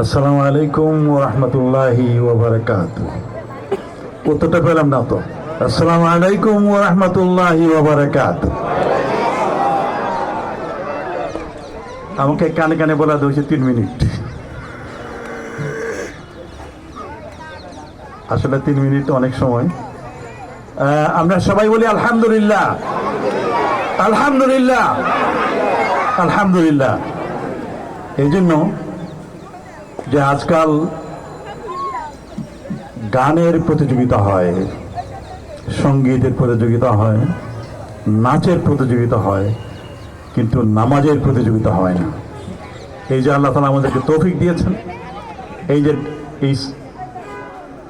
আসসালামু আলাইকুম পেলাম না তো। আসসালামু আলাইকুম আমাকে কানে কানে বলা হয়েছে তিন মিনিট। আসলে তিন মিনিট অনেক সময়। আমরা সবাই বলি আলহামদুলিল্লাহ। আলহামদুলিল্লাহ। আলহামদুলিল্লাহ। এই জন্য যে আজকাল গানের প্রতিযোগিতা হয়, সঙ্গীতের প্রতিযোগিতা হয়, নাচের প্রতিযোগিতা হয়, কিন্তু নামাজের প্রতিযোগিতা হয় না। এই যে আল্লাহ তালা আমাদেরকে তৌফিক দিয়েছেন, এই যে এই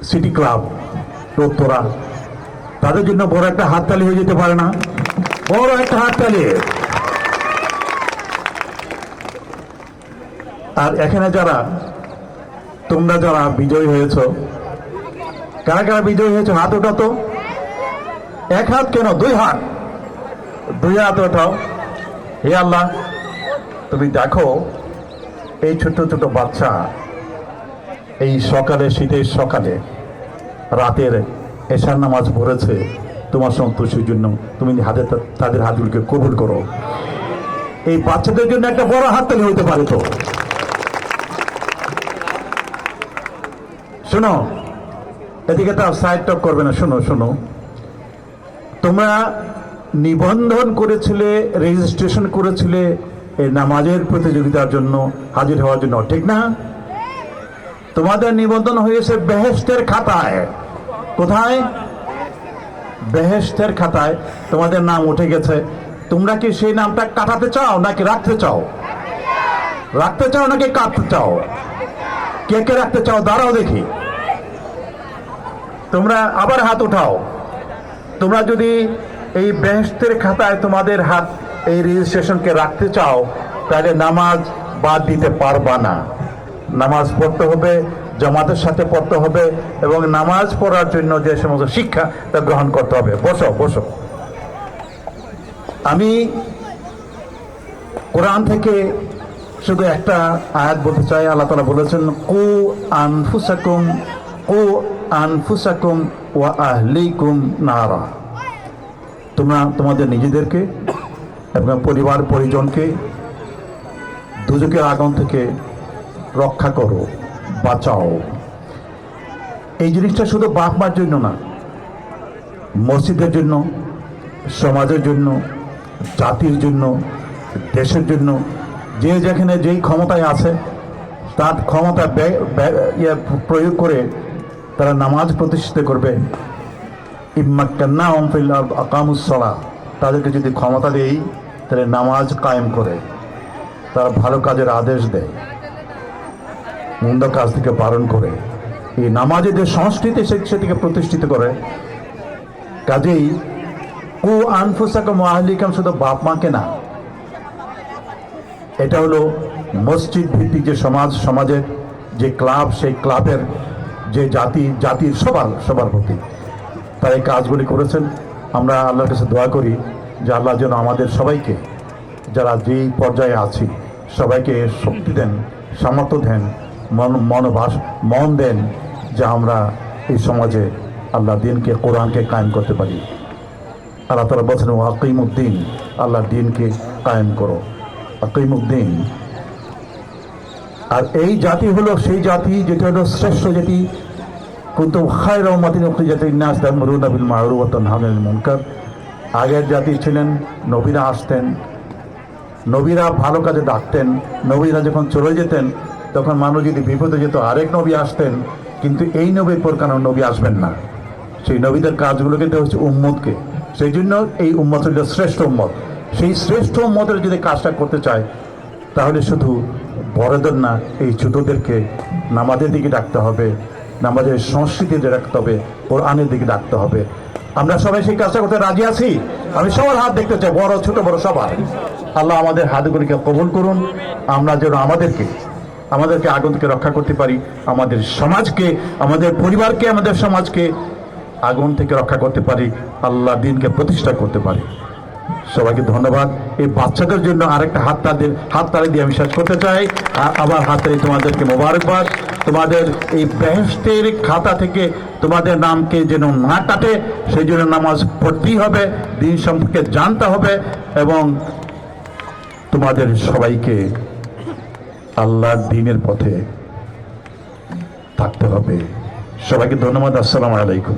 সিটি ক্লাব উত্তরা তাদের জন্য বড় একটা হাততালি হয়ে যেতে পারে না। বড় একটা হাততালি। আর এখানে যারা, তোমরা যারা বিজয়ী হয়েছ, কারা কারা বিজয়ী হয়েছে? হাত ওঠা তো। এক হাত কেন? দুই হাত। দুই হাত ওঠাও হে আল্লাহ, তুমি দেখো, এই ছোট ছোট বাচ্চা, এই সকালে, শীতের সকালে, রাতের এশার নামাজ পড়েছে। তোমার সন্তোষের জন্য তুমি হাতে তাদের হাতগুলোকে কবুল করো। এই বাচ্চাদের জন্য একটা বড় হাততালি হইতে পারে তো। শোনো, এদিকে তো সাইড টক করবে না, শোনো শোনো। তোমরা নিবন্ধন করেছিলে রেজিস্ট্রেশন করেছিলে এই নামাজের প্রতিযোগিতার জন্য, হাজির হওয়ার জন্য, ঠিক না? তোমাদের নিবন্ধন হয়েছে বেহেস্তের খাতায়। কোথায়? বেহেস্তের খাতায়। তোমাদের নাম উঠে গেছে। তোমরা কি সেই নামটা কাটাতে চাও, নাকি রাখতে চাও? রাখতে চাও নাকি কাটতে চাও? কে কে রাখতে চাও? দাঁড়াও দেখি। তোমরা আবার হাত উঠাও। তোমরা যদি এই বেহেস্তের খাতায় তোমাদের হাত এই রেজিস্ট্রেশনকে রাখতে চাও, তাহলে নামাজ বাদ দিতে পারবা না। নামাজ পড়তে হবে, জামাতের সাথে পড়তে হবে এবং নামাজ পড়ার জন্য যে সমস্ত শিক্ষা তা গ্রহণ করতে হবে। বসো বসো। আমি কোরআন থেকে শুধু একটা আয়াত বলতে চাই। আল্লাহ তালা বলেছেন কু আনফুসাকুম কু আনফুসাকুম ওয়া আহলিকুম নারা। তোমরা তোমাদের নিজেদেরকে এবং পরিবার পরিজনকে দুজকের আগুন থেকে রক্ষা করো, বাঁচাও। এই জিনিসটা শুধু বাপ মার জন্য না, মসজিদের জন্য, সমাজের জন্য, জাতির জন্য, দেশের জন্য, যে যেখানে যেই ক্ষমতায় আছে, তার ক্ষমতা ইয়ে প্রয়োগ করে তারা নামাজ প্রতিষ্ঠিত করবে। ইম্মাক্কান্না আকামুসলা তাদেরকে যদি ক্ষমতা দেই, তাহলে নামাজ কায়েম করে। তারা ভালো কাজের আদেশ দেয়। মন্দ কাজ থেকে বারণ করে। এই নামাজে যে সংস্কৃতি সেটিকে প্রতিষ্ঠিত করে। কাজেই, কু আনফুসাকাম আহলিকাম শুধু বাপ মাকে না। এটা হলো মসজিদ ভিত্তিক যে সমাজ সমাজের যে ক্লাব, সেই ক্লাবের যে জাতি জাতির সবার সবার প্রতি। তারা এই কাজগুলি করেছেন। আমরা আল্লাহর কাছে দোয়া করি যে আল্লাহ যেন আমাদের সবাইকে, যারা যেই পর্যায়ে আছি, সবাইকে শক্তি দেন, সামর্থ্য দেন, মন, মনোভাস, মন দেন যে আমরা এই সমাজে আল্লাহ দিনকে, কোরআনকে কায়েম করতে পারি। আল্লাহ তালা বলছেন আকিম উদ্দিন আল্লাহ দিনকে কায়েম করো। আকিম উদ্দিন আর এই জাতি হলো সেই জাতি যেটা হলো শ্রেষ্ঠ জাতি। কিন্তু খায় রহমাতিন জাতি নাস মরুন আবিল মাহরুবতন হামিল মুনকার। আগের জাতি ছিলেন, নবীরা আসতেন, নবীরা ভালো কাজে ডাকতেন, নবীরা যখন চলে যেতেন, তখন মানুষ যদি বিপদে যেত, আরেক নবী আসতেন, কিন্তু এই নবীর পর কেন নবী আসবেন না? সেই নবীদের কাজগুলোকে দেওয়া হচ্ছে উম্মতকে সেই জন্য এই উম্মত হল শ্রেষ্ঠ উম্মত। সেই শ্রেষ্ঠ উম্মতের যদি কাজটা করতে চায়, তাহলে শুধু বড়দের না, এই ছোটদেরকে নামাজের দিকে ডাকতে হবে, নামাজের সংস্কৃতিতে ডাকতে হবে, কোরআনের দিকে ডাকতে হবে। আমরা সবাই সেই কাজটা করতে রাজি আছি? আমি সবার হাত দেখতে চাই, বড়, ছোট, বড় সবার। আল্লাহ আমাদের হাতগুলিকে কবুল করুন, আমরা যেন আমাদেরকে আমাদেরকে আগুন থেকে রক্ষা করতে পারি, আমাদের সমাজকে, আমাদের পরিবারকে, আমাদের সমাজকে আগুন থেকে রক্ষা করতে পারি, আল্লাহ দিনকে প্রতিষ্ঠা করতে পারি। সবাইকে ধন্যবাদ। এই বাচ্চাদের জন্য আরেকটা হাত তাদের হাত তালি দিয়ে আমি শেষ করতে চাই। আ- আবার হাতে তোমাদেরকে মোবারকবাদ। তোমাদের এই বেহেস্তের খাতা থেকে তোমাদের নামকে যেন না কাটে, সেই জন্য নামাজ পড়তেই হবে, দিন সম্পর্কে জানতে হবে এবং তোমাদের সবাইকে আল্লাহর দিনের পথে থাকতে হবে। সবাইকে ধন্যবাদ। আসসালামু আলাইকুম।